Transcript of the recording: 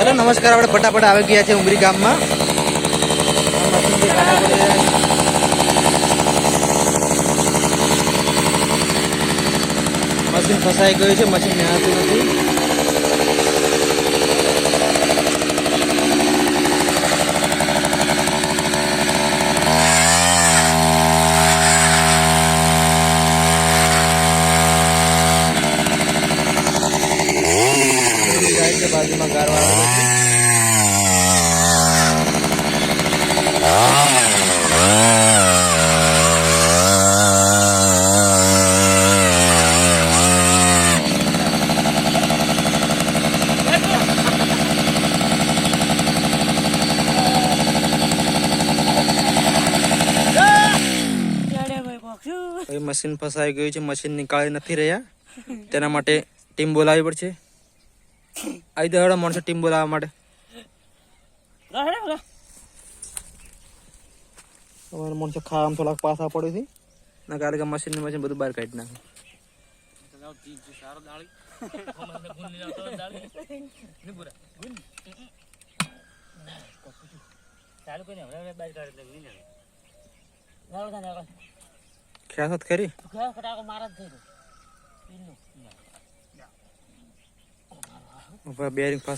નમસ્કાર, આપણે ફટાફટ આવી ગયા છે ઉમરી ગામમાં. મશીન ફસાઈ ગયું છે, મશીન ન્યાતું નથી છે બાજુમાં ગારવા આવે છે. હવે મશીન ફસાઈ ગયું છે, મશીન નીકાળી નથી રહ્યા તેના માટે ટીમ બોલાવવી પડશે આવી દે માણસો ટીમ બોલાવવા માટે. અમારા માણસો ખાવામાં થોડાક પાછા પડ્યું છે. ના કાલે કે મશીન ને મશીન બધું બહાર કાઢી નાખે. ખ્યાલ ખરી? મારા જ થઈ બેરિંગ ફસાઈ